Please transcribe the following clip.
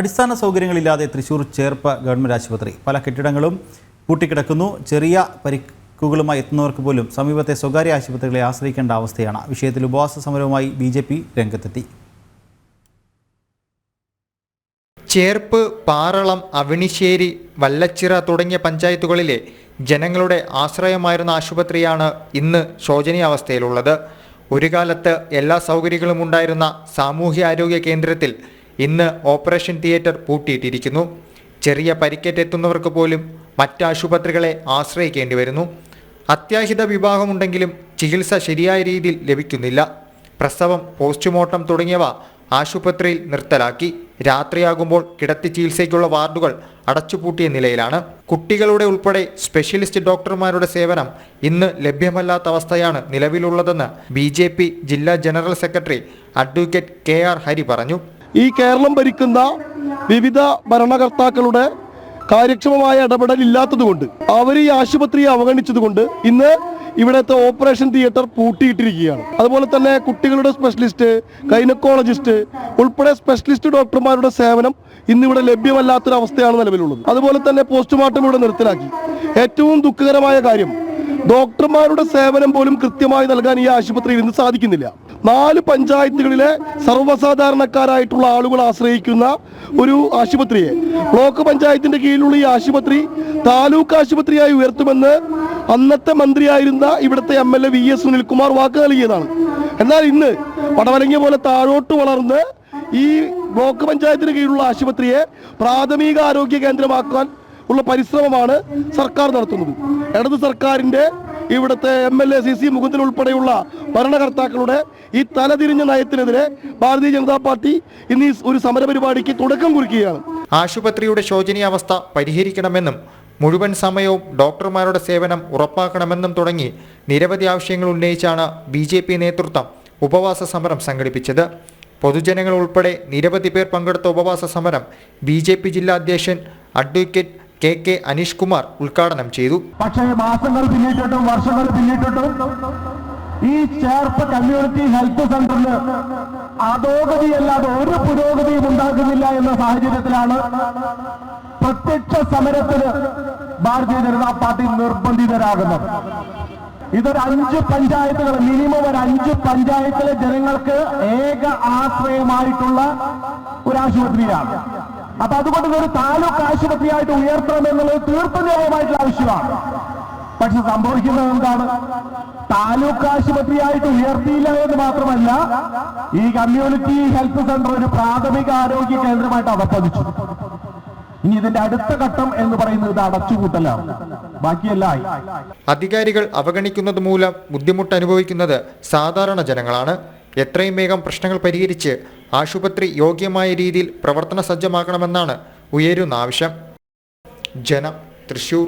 അടിസ്ഥാന സൗകര്യങ്ങളില്ലാതെ തൃശൂർ ചേർപ്പ് ഗവൺമെന്റ് ആശുപത്രി. പല കെട്ടിടങ്ങളും പൂട്ടിക്കിടക്കുന്നു. ചെറിയ പരിക്കുകളുമായി എത്തുന്നവർക്ക് പോലും സമീപത്തെ സ്വകാര്യ ആശുപത്രികളെ ആശ്രയിക്കേണ്ട അവസ്ഥയാണ്. വിഷയത്തിൽ ഉപവാസ സമരവുമായി ബി ജെ പി രംഗത്തെത്തി. ചേർപ്പ് പാറളം അവണിശ്ശേരി വല്ലച്ചിറ തുടങ്ങിയ പഞ്ചായത്തുകളിലെ ജനങ്ങളുടെ ആശ്രയമായിരുന്ന ആശുപത്രിയാണ് ഇന്ന് ശോചനീയാവസ്ഥയിലുള്ളത് ഒരു കാലത്ത് എല്ലാ സൗകര്യങ്ങളും ഉണ്ടായിരുന്ന സാമൂഹ്യ ആരോഗ്യ കേന്ദ്രത്തിൽ ഇന്ന് ഓപ്പറേഷൻ തിയേറ്റർ പൂട്ടിയിട്ടിരിക്കുന്നു. ചെറിയ പരിക്കേറ്റെത്തുന്നവർക്ക് പോലും മറ്റ് ആശുപത്രികളെ ആശ്രയിക്കേണ്ടി വരുന്നു. അത്യാഹിത വിഭാഗമുണ്ടെങ്കിലും ചികിത്സ ശരിയായ രീതിയിൽ ലഭിക്കുന്നില്ല. പ്രസവം പോസ്റ്റ്മോർട്ടം തുടങ്ങിയവ ആശുപത്രിയിൽ നിർത്തലാക്കി. രാത്രിയാകുമ്പോൾ കിടത്തി ചികിത്സയ്ക്കുള്ള വാർഡുകൾ അടച്ചുപൂട്ടിയ നിലയിലാണ്. കുട്ടികളുടെ ഉൾപ്പെടെ സ്പെഷ്യലിസ്റ്റ് ഡോക്ടർമാരുടെ സേവനം ഇന്ന് ലഭ്യമല്ലാത്ത അവസ്ഥയാണ് നിലവിലുള്ളതെന്ന് ബി ജില്ലാ general secretary advocate K R Hari പറഞ്ഞു. ഈ കേരളം ഭരിക്കുന്ന വിവിധ ഭരണകർത്താക്കളുടെ കാര്യക്ഷമമായ ഇടപെടൽ ഇല്ലാത്തതുകൊണ്ട് അവർ ഈ ആശുപത്രിയെ അവഗണിച്ചതുകൊണ്ട് ഇന്ന് ഇവിടുത്തെ ഓപ്പറേഷൻ തിയേറ്റർ പൂട്ടിയിട്ടിരിക്കുകയാണ്. അതുപോലെ തന്നെ കുട്ടികളുടെ സ്പെഷ്യലിസ്റ്റ് ഗൈനക്കോളജിസ്റ്റ് ഉൾപ്പെടെ സ്പെഷ്യലിസ്റ്റ് ഡോക്ടർമാരുടെ സേവനം ഇന്നിവിടെ ലഭ്യമല്ലാത്തൊരവസ്ഥയാണ് നിലവിലുള്ളത്. അതുപോലെ തന്നെ പോസ്റ്റ്മോർട്ടം ഇവിടെ നിർത്തലാക്കി. ഏറ്റവും ദുഃഖകരമായ കാര്യം ഡോക്ടർമാരുടെ സേവനം പോലും കൃത്യമായി നൽകാൻ ഈ ആശുപത്രിയിൽ ഇന്ന് സാധിക്കുന്നില്ല. നാല് പഞ്ചായത്തുകളിലെ സർവസാധാരണക്കാരായിട്ടുള്ള ആളുകൾ ആശ്രയിക്കുന്ന ഒരു ആശുപത്രിയെ. ബ്ലോക്ക് പഞ്ചായത്തിന്റെ കീഴിലുള്ള ഈ ആശുപത്രി താലൂക്ക് ആശുപത്രിയായി ഉയർത്തുമെന്ന് അന്നത്തെ മന്ത്രിയായിരുന്ന ഇവിടുത്തെ M L A V S Sunilkumar വാക്ക് നൽകിയതാണ്. എന്നാൽ ഇന്ന് പടവലങ്ങിയ പോലെ താഴോട്ട് വളർന്ന് ഈ ബ്ലോക്ക് പഞ്ചായത്തിന് കീഴിലുള്ള ആശുപത്രിയെ പ്രാഥമിക ആരോഗ്യ കേന്ദ്രമാക്കാൻ ഉള്ള പരിശ്രമമാണ് സർക്കാർ നടത്തുന്നത്. ഇടത് സർക്കാരിന്റെ ഇവിടുത്തെ M L A C C Mukundan ഉൾപ്പെടെയുള്ള ഭരണകർത്താക്കളുടെ ഈ തലതിരിഞ്ഞ നയത്തിനെതിരെ ഭാരതീയ ജനതാ പാർട്ടി ഇന്ന് ഒരു സമരപരിപാടിക്ക് തുടക്കം കുറിക്കുകയാണ്. ആശുപത്രിയുടെ ശോചനീയാവസ്ഥ പരിഹരിക്കണമെന്നും മുഴുവൻ സമയവും ഡോക്ടർമാരുടെ സേവനം ഉറപ്പാക്കണമെന്നും തുടങ്ങി നിരവധി ആവശ്യങ്ങൾ ഉന്നയിച്ചാണ് ബി ജെ പി നേതൃത്വം ഉപവാസ സമരം സംഘടിപ്പിച്ചത്. പൊതുജനങ്ങൾ ഉൾപ്പെടെ നിരവധി പേർ പങ്കെടുത്ത ഉപവാസ സമരം ബി ജില്ലാ അധ്യക്ഷൻ advocate K K Aneesh Kumar ഉദ്ഘാടനം ചെയ്തു. പക്ഷേ മാസങ്ങൾ പിന്നിട്ടിട്ടും വർഷങ്ങൾ പിന്നിട്ടിട്ടും ഈ ചേർപ്പ് കമ്മ്യൂണിറ്റി ഹെൽത്ത് സെന്ററിന് അധോഗതിയല്ലാതെ ഒരു പുരോഗതിയും ഉണ്ടാകുന്നില്ല എന്ന സാഹചര്യത്തിലാണ് പ്രത്യക്ഷ സമരത്തിന് ഭാരതീയ ജനതാ പാർട്ടി നിർബന്ധിതരാകുന്നത്. ഇതൊരു അഞ്ച് പഞ്ചായത്തുകൾ മിനിമം ഒരു അഞ്ച് പഞ്ചായത്തിലെ ജനങ്ങൾക്ക് ഏക ആശ്രയമായിട്ടുള്ള ഒരു ആശുപത്രിയാണ്. അപ്പൊ അതുകൊണ്ട് ഒരു താലൂക്ക് ആശുപത്രിയായിട്ട് ഉയർത്തണം എന്നുള്ളത് തീർത്തും ന്യായമായിട്ടുള്ള ആവശ്യമാണ്. പക്ഷെ സംഭവിക്കുന്നത് എന്താണ്? താലൂക്ക് ആശുപത്രിയായിട്ട് ഉയർത്തിയില്ല എന്ന് മാത്രമല്ല ഈ കമ്മ്യൂണിറ്റി ഹെൽത്ത് സെന്റർ ഒരു പ്രാഥമിക ആരോഗ്യ കേന്ദ്രമായിട്ട് അവസാനിച്ചു ഇനി ഇതിന്റെ അടുത്ത ഘട്ടം എന്ന് പറയുന്നത് ഇത് അടച്ചുപൂട്ടലാണ്. ബാക്കിയെല്ലാം ആയി. അധികാരികൾ അവഗണിക്കുന്നത് മൂലം ബുദ്ധിമുട്ട് അനുഭവിക്കുന്നത് സാധാരണ ജനങ്ങളാണ്. എത്രയും വേഗം പ്രശ്നങ്ങൾ പരിഹരിച്ച് ആശുപത്രി യോഗ്യമായ രീതിയിൽ പ്രവർത്തന സജ്ജമാക്കണമെന്നാണ് ഉയരുന്ന ആവശ്യം. ജനം തൃശൂർ